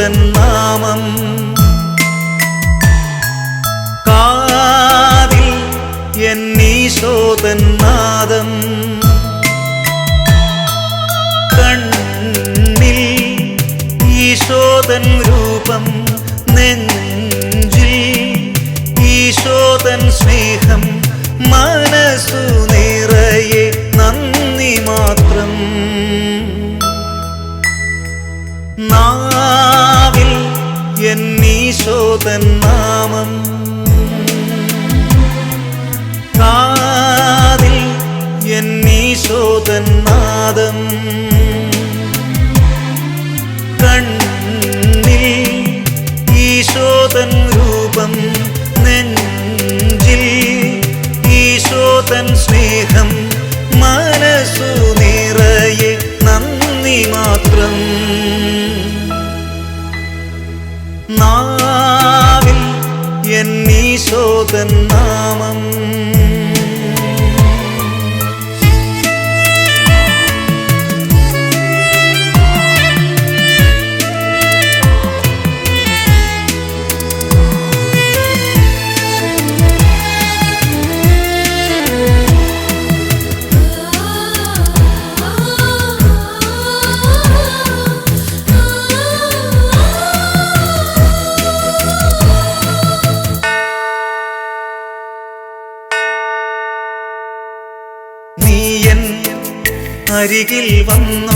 എന്നീശോതൻ നാമം എന്നീശോതൻ നാമം. കാതിൽ എന്നീശോതൻ നാദം. കണ്ണിൽ ഈശോതൻ രൂപം. നെഞ്ചിൽ ഈശോതൻ സ്നേഹം. മനസ്സു നിറയെ നന്ദി മാത്രം. എന്നീശോതൻ നാമം sana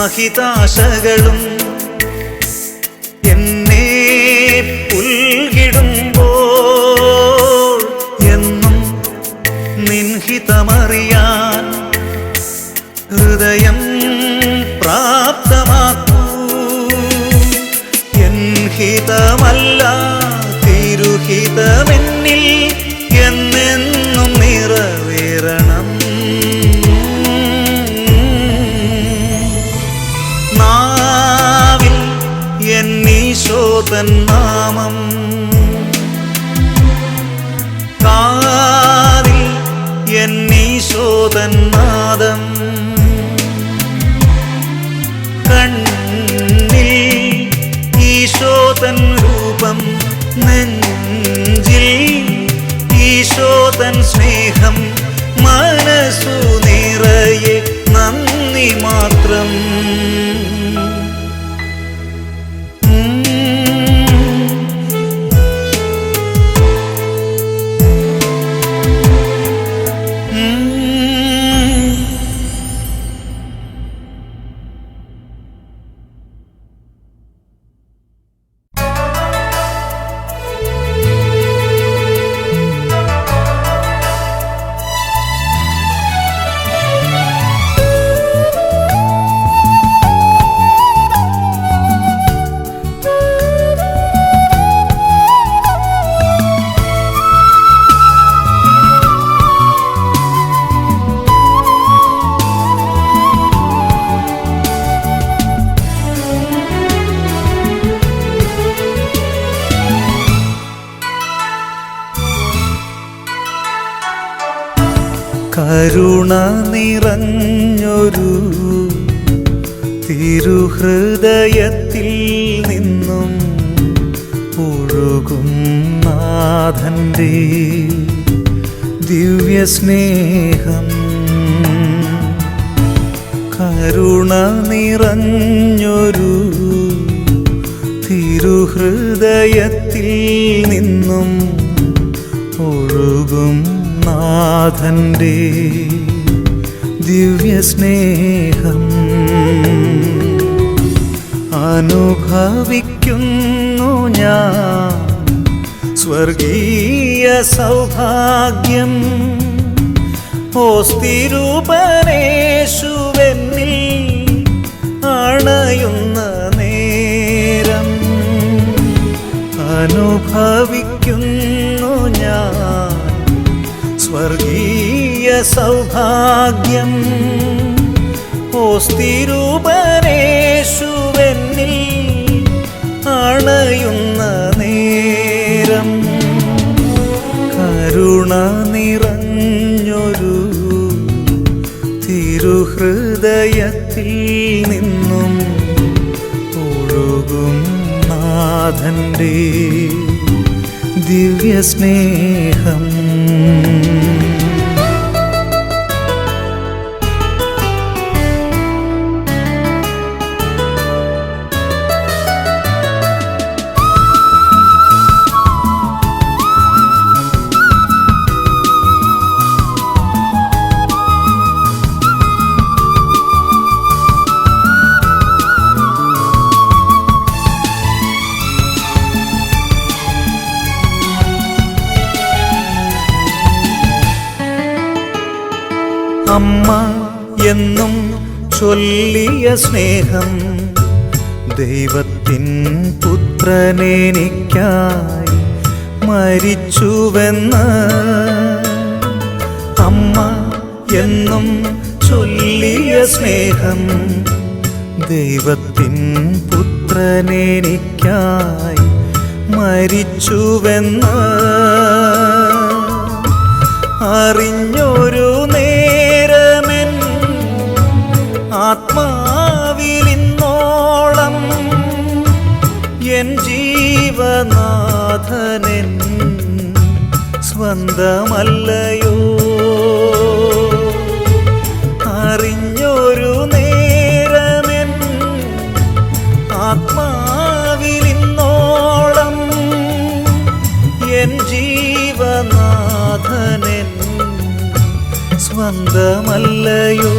മഹിതാശകളും എന്നെ പുൽകിടുമ്പോൾ എന്നും നിൻഹിതമറിയാൻ എന്നീശോതൻ നാമം. കാതിൽ എന്നീശോതൻ നാദം. കണ്ണിൽ ഈശോതൻ രൂപം നെഞ്ചിൽ ഈശോതൻ സ്നേഹം മനസ്സു നിറയെ നന്ദി മാത്രം. കരുണ നിറഞ്ഞൊരു തിരുഹൃദയത്തിൽ നിന്നും ഒഴുകും നാഥന്റെ ദിവ്യസ്നേഹം. കരുണ നിറഞ്ഞൊരു തിരുഹൃദയത്തിൽ നിന്നും ഒഴുകും നാഥന്റെ ദിവ്യസ്നേഹം അനുഭവിക്കുന്നു ഞാൻ. സ്വർഗീയ സൗഭാഗ്യം ഓസ്തിരൂപനേശുവെന്നിൽ അണയുന്ന നേരം അനുഭവിക്കുന്നു ഞാൻ. സ്വർഗീയ സൗഭാഗ്യം ഓസ്തിരൂപനേശുവെന്നിൽ അണയുന്ന നേരം കരുണ നിറഞ്ഞൊരു തിരുഹൃദയത്തിൽ നിന്നും ഒഴുകും നാഥന്റെ ദിവ്യസ്നേഹം. ചൊല്ലിയ സ്നേഹം ദൈവത്തിൻ പുത്രനേനിക്കായി മരിച്ചുവെന്ന് അമ്മ എന്നും ചൊല്ലിയ സ്നേഹം ദൈവത്തിൻ പുത്രനേനിക്കായി മരിച്ചുവെന്ന് അറിഞ്ഞൊരു നേരമെൻ ആത്മാവിലിന്നോളം എൻ ജീവനാഥനൻ സ്വന്തമല്ലയോ. അറിഞ്ഞൊരു നേരമെൻ ആത്മാവിലിന്നോളം എൻ ജീവനാഥനൻ സ്വന്തമല്ലയോ.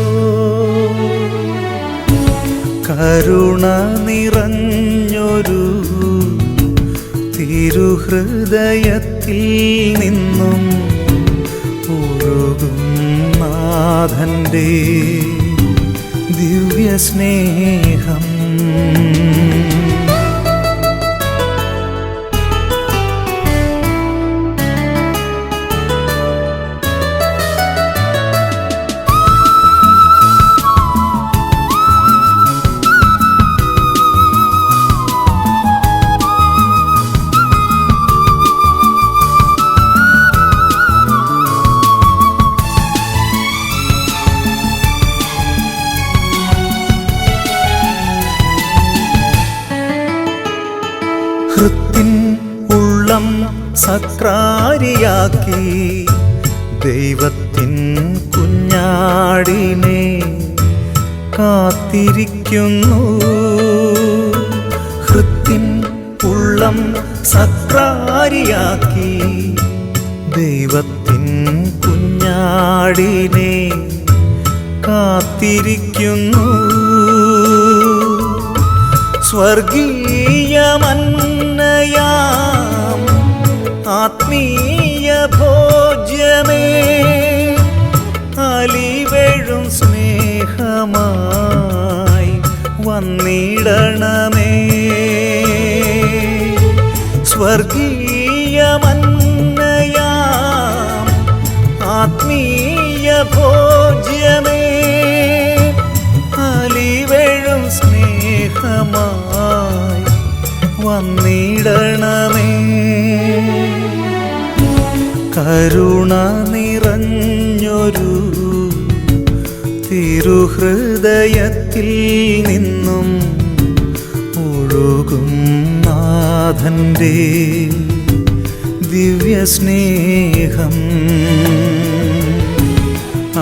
കരുണ നിറഞ്ഞൊരു തിരുഹൃദയത്തിൽ നിന്നും ഒഴുകും നാഥന്റെ ദിവ്യസ്നേഹം. സക്രാരിയാക്കി ദൈവത്തിൻ കുഞ്ഞാടിനെ കാത്തിരിക്കുന്നു. ഹൃത്തിൻ ഉള്ളം സക്രാരിയാക്കി. ദൈവത്തിൻ കുഞ്ഞാടിനെ കാത്തിരിക്കുന്നു. സ്വർഗീയമന്നയാം ആത്മീയ ഭോജ്യമേ അലിവഴും സ്നേഹമായി വന്നിടണമേ. സ്വർഗീയമന്നയാം ആത്മീയ ഭോജ്യമേ അലിവഴും സ്നേഹമായി വന്നിടണമേ. കരുണ നിറഞ്ഞൊരു തിരുഹൃദയത്തിൽ നിന്നും ഒഴുകും നാഥന്റെ ദിവ്യസ്നേഹം.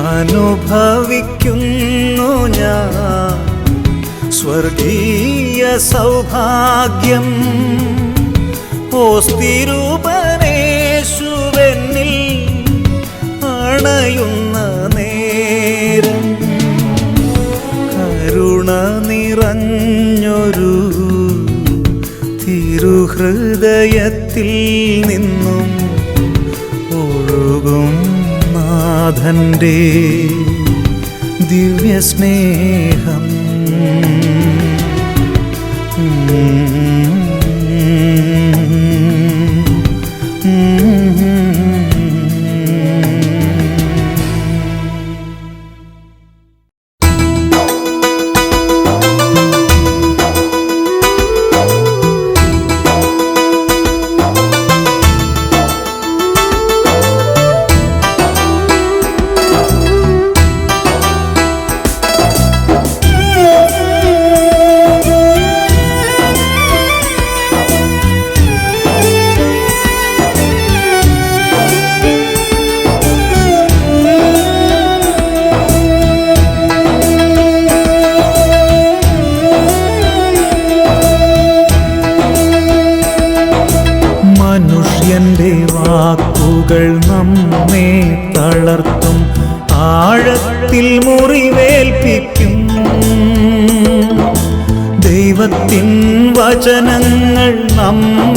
അനുഭവിക്കുന്നു ഞാൻ സ്വർഗീയ സൗഭാഗ്യം. ഓസ്തിരൂപനേശുവെന്നിൽ അണയുന്ന നേരം കരുണ നിറഞ്ഞൊരു തിരുഹൃദയത്തിൽ നിന്നും ഒഴുകും നാഥന്റെ ദിവ്യസ്നേഹം. മനുഷ്യന്റെ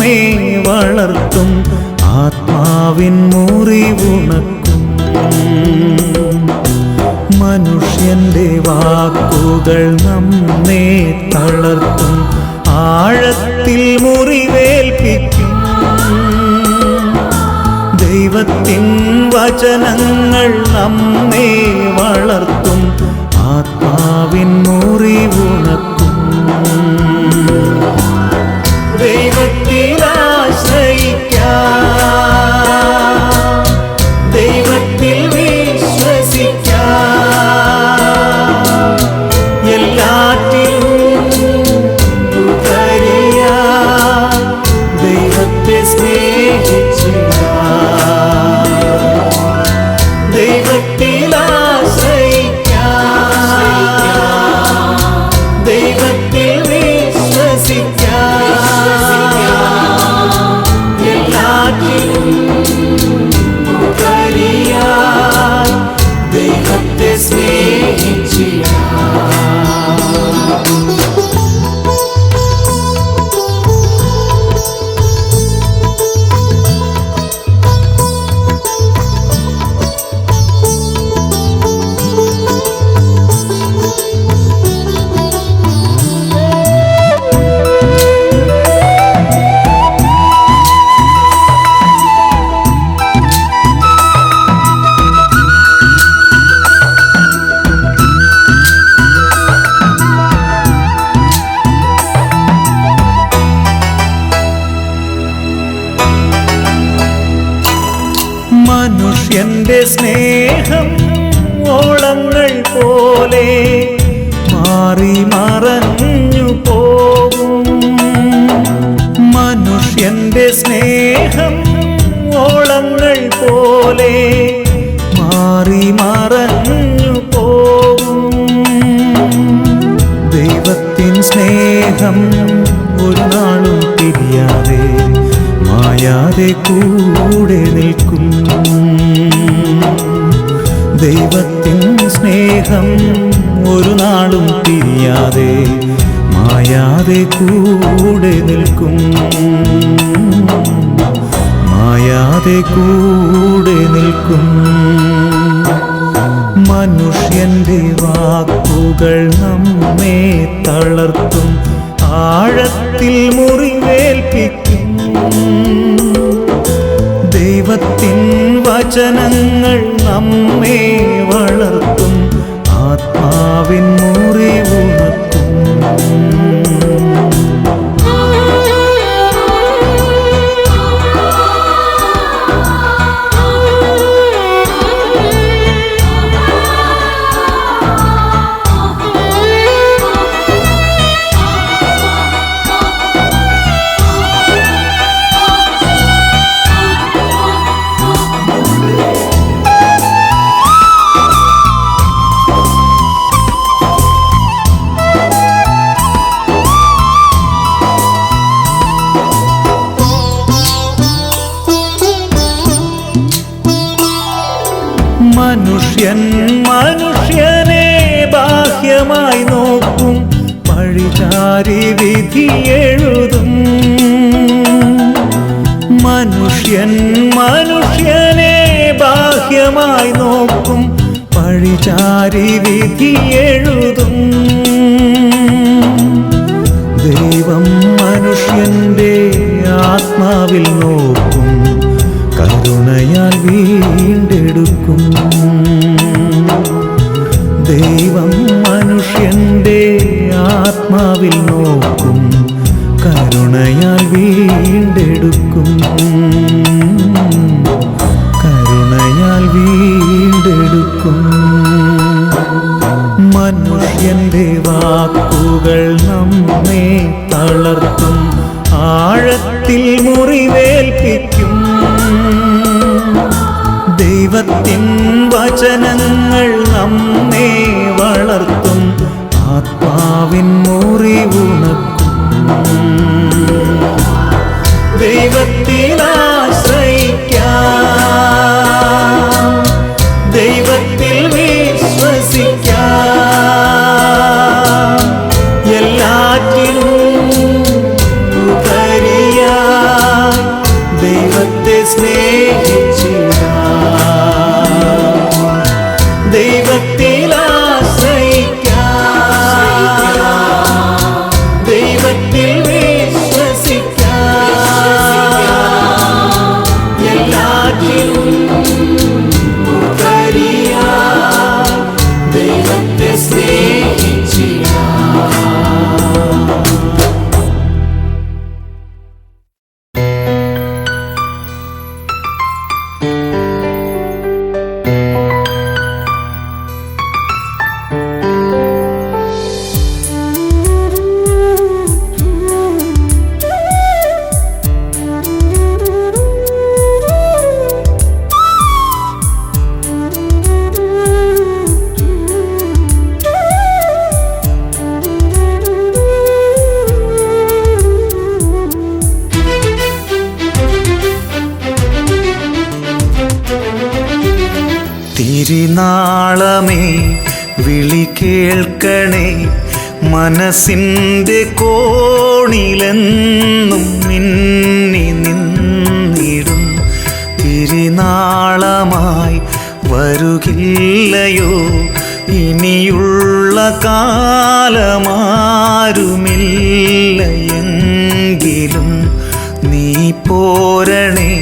നമ്മെ വളർത്തും ആത്മാവിൻ മുറിവുണക്കും മനുഷ്യന്റെ വാക്കുകൾ നമ്മെ തളർത്തും. ആഴത്തിൽ മുറിവേൽപ്പിക്കും. ദൈവത്തിൻ വചനങ്ങൾ നമ്മെ വളർത്തും. ആത്മാവിൻ മുറിവുണക്കും സ്നേഹം ഓളങ്ങൾ പോലെ മാറി മറഞ്ഞു പോകും. മനുഷ്യന്റെ സ്നേഹം ഓളങ്ങൾ പോലെ മാറി മറഞ്ഞു പോകും. ദൈവത്തിൻ സ്നേഹം ഒരു നാളും തിരിയാതെ മായാതെ കൂടെ നിൽക്കും. ദൈവത്തിൻ സ്നേഹം ഒരു നാളും തിരിയാതെ മായാതെ കൂടെ നിൽക്കും. മായാതെ കൂടെ നിൽക്കും. മനുഷ്യന്റെ വാക്കുകൾ നമ്മെ തളർത്തും ആഴത്തിൽ മുറിവേൽപ്പിക്കും. ദൈവത്തിൻ വചനങ്ങൾ നോക്കും പഴിചാരി വിധി എഴുതും. മനുഷ്യൻ മനുഷ്യനെ ബാഹ്യമായി നോക്കും പഴിചാരി വിധി എഴുതും. ദൈവം മനുഷ്യന്റെ ആത്മാവിൽ നോക്കും കരുണയാൽ വീണ്ടെടുക്കും. ആത്മാവിൽ നോക്കും കരുണയാൽ വീണ്ടെടുക്കും. കരുണയാൽ വീണ്ടെടുക്കും. മനുഷ്യന്റെ വാക്കുകൾ നമ്മെ തളർത്തും ആഴത്തിൽ മുറിവേൽപ്പിക്കും. ദൈവത്തിൻ വചനങ്ങൾ നമ്മെ വളർത്തും. ആത്മാവിൻ മുറിവുണക്കും ദൈവത്തിൽ മനസ്സിന്റെ കോണിലെന്നും മിന്നി നിന്നിടും. തിരിനാളമായി വരുകില്ലയോ? ഇനിയുള്ള കാലമാരുമില്ല എങ്കിലും നീ പോരണേ.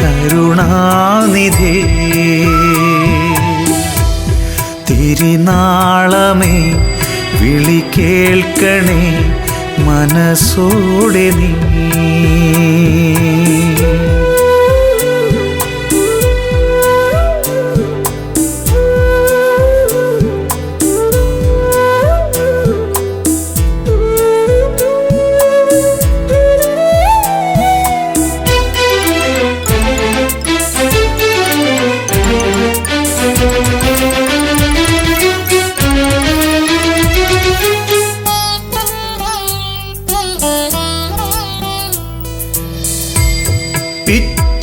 കരുണാനിധേ തിരിനാളമേ വിളി കേൾക്കണേ മനസ്സോടെ നീ.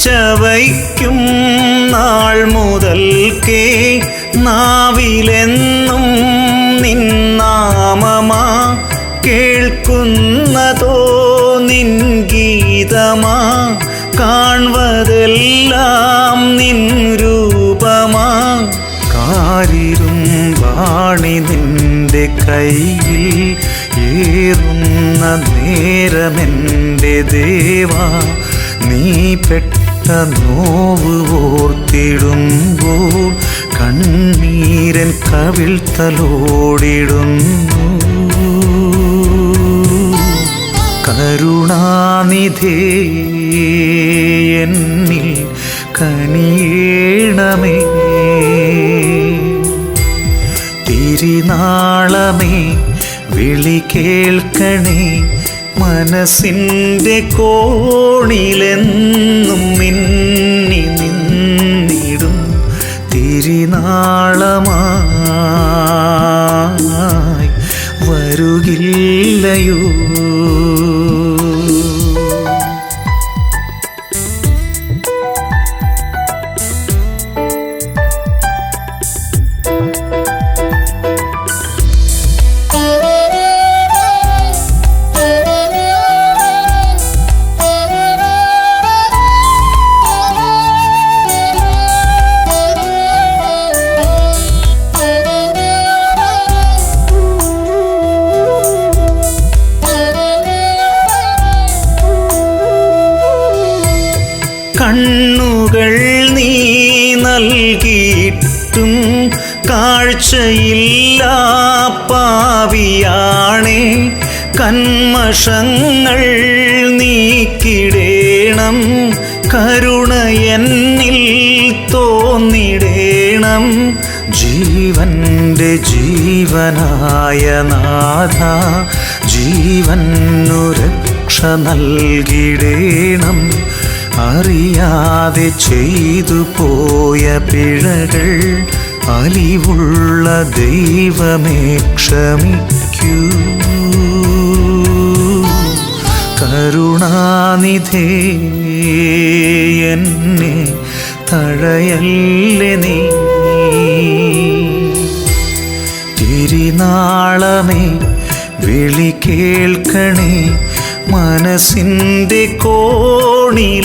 പിച്ച വയ്ക്കും നാൾ മുതൽക്കേ നാവിലെന്നും നിന്നാമമാ കേൾക്കുന്നതോ നിൻ ഗീതമാ കാൺവതെല്ലാം നിൻ രൂപമാ കാരിരും വാണി നിന്റെ കയ്യിൽ ഏറുന്ന നേരമെന്റെ ദേവാ. നീ പെട്ട നോവ് ഓർത്തിടുമ്പോൾ കണ്ണീരൻ കവിൾ തലോടിടുന്നു. കരുണാനിധേ എന്നിൽ കനിയേണമേ. തിരിനാളമേ വിളി കേൾക്കണേ. മനസ്സിന്റെ കോണിലെന്നും മിന്നി നിന്നിടും തിരിനാളമായി വരുകില്ലയോ? ശിക്ഷയില്ല പാവിയാണേ. കന്മഷങ്ങൾ നീക്കിടേണം. കരുണ എന്നിൽ തോന്നിടേണം. ജീവന്റെ ജീവനായ നാഥ ജീവനു രക്ഷ നൽകിടേണം. അറിയാതെ ചെയ്തു പോയ പിഴകൾ അലിവുള്ള ദൈവമേ ക്ഷമിക്കൂ. കരുണാനിധേ എന്നെ തഴയല്ലേ നീ? തിരിനാളമേ വിളി കേൾക്കണേ മനസ്സിന്റെ കോണിലെന്നും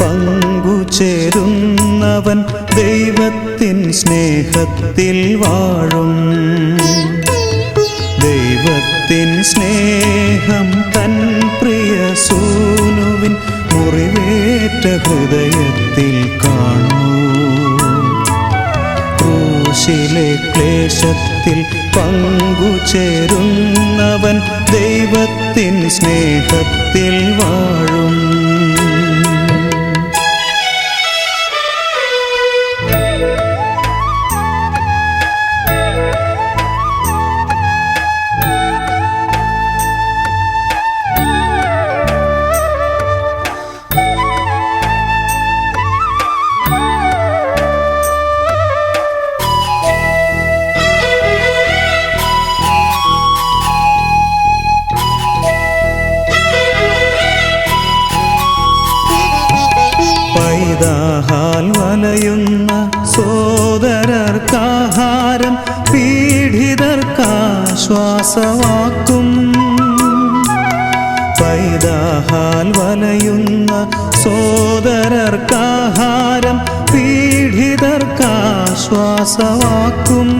പങ്കുചേരുന്നവൻ ദൈവത്തിൻ സ്നേഹത്തിൽ വാഴും. ദൈവത്തിൻ സ്നേഹം തൻ പ്രിയ സൂനുവിൻ മുറിവേറ്റ ഹൃദയത്തിൽ കാണൂ. ക്രൂശിലെ ക്ലേശത്തിൽ പങ്കുചേരുന്നവൻ ദൈവത്തിൻ സ്നേഹത്തിൽ വാഴും. പൈതാഹാൽ വലയുന്ന സോദരർക്കാഹാരം പീഡിതർക്കാശ്വാസവാക്കും പൈതാഹാൽ വലയുന്ന സോദരർക്കാഹാരം പീഡിതർക്കാശ്വാസവാക്കും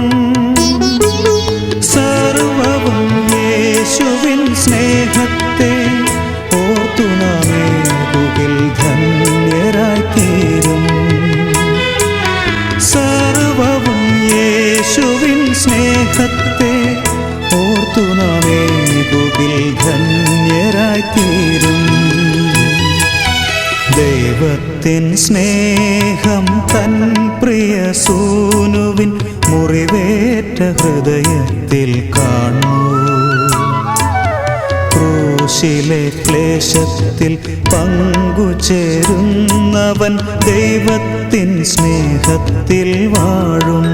ഓർത്തു നാമേകുകിൽ ധന്യരായിത്തീരും. ദൈവത്തിൻ സ്നേഹം തൻ പ്രിയ സൂനുവിൻ മുറിവേറ്റ ഹൃദയത്തിൽ കാണൂ. ക്രൂശിലെ ക്ലേശത്തിൽ പങ്കുചേരുന്നവൻ ദൈവത്തിൻ സ്നേഹത്തിൽ വാഴും.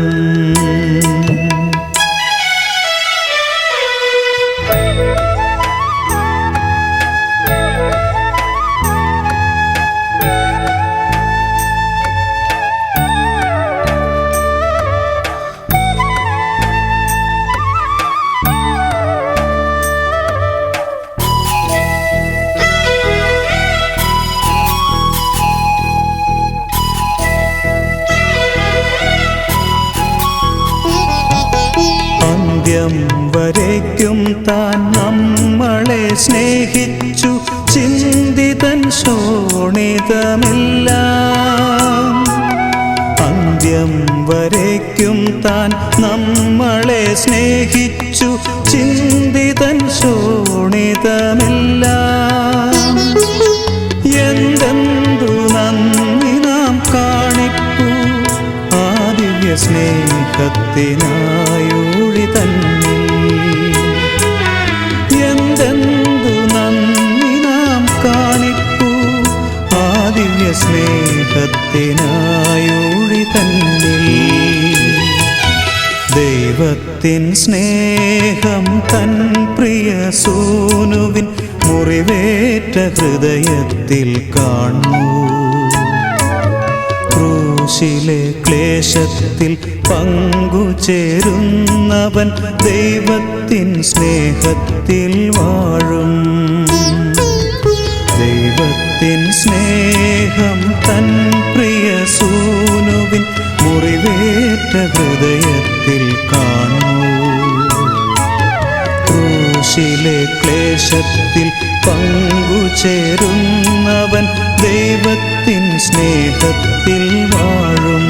ഇഷ്ടമെല്ലാം അന്ത്യം വരയ്ക്കും താൻ നമ്മളെ സ്നേഹിച്ചു ചിന്തിതൻ ശോണിതമെല്ലാം. എന്തെന്തു നന്ദി നാം കാണിപ്പു? ആദിവ്യ സ്നേഹത്തിനായുഴി തന്നെ സ്നേഹത്തിനായൂഴി തന്നിൽ. ദൈവത്തിൻ സ്നേഹം തൻ പ്രിയ സൂനുവിൻ മുറിവേറ്റ ഹൃദയത്തിൽ കാണൂ. ക്രൂശിലെ ക്ലേശത്തിൽ പങ്കുചേരുന്നവൻ ദൈവത്തിൻ സ്നേഹത്തിൽ വാഴും. സ്നേഹം തൻ പ്രിയ സൂനുവിൻ മുറിവേറ്റ ഹൃദയത്തിൽ കാണൂ. ക്രൂശിലെ ക്ലേശത്തിൽ പങ്കുചേരുന്നവൻ ദൈവത്തിൻ സ്നേഹത്തിൽ വാഴും.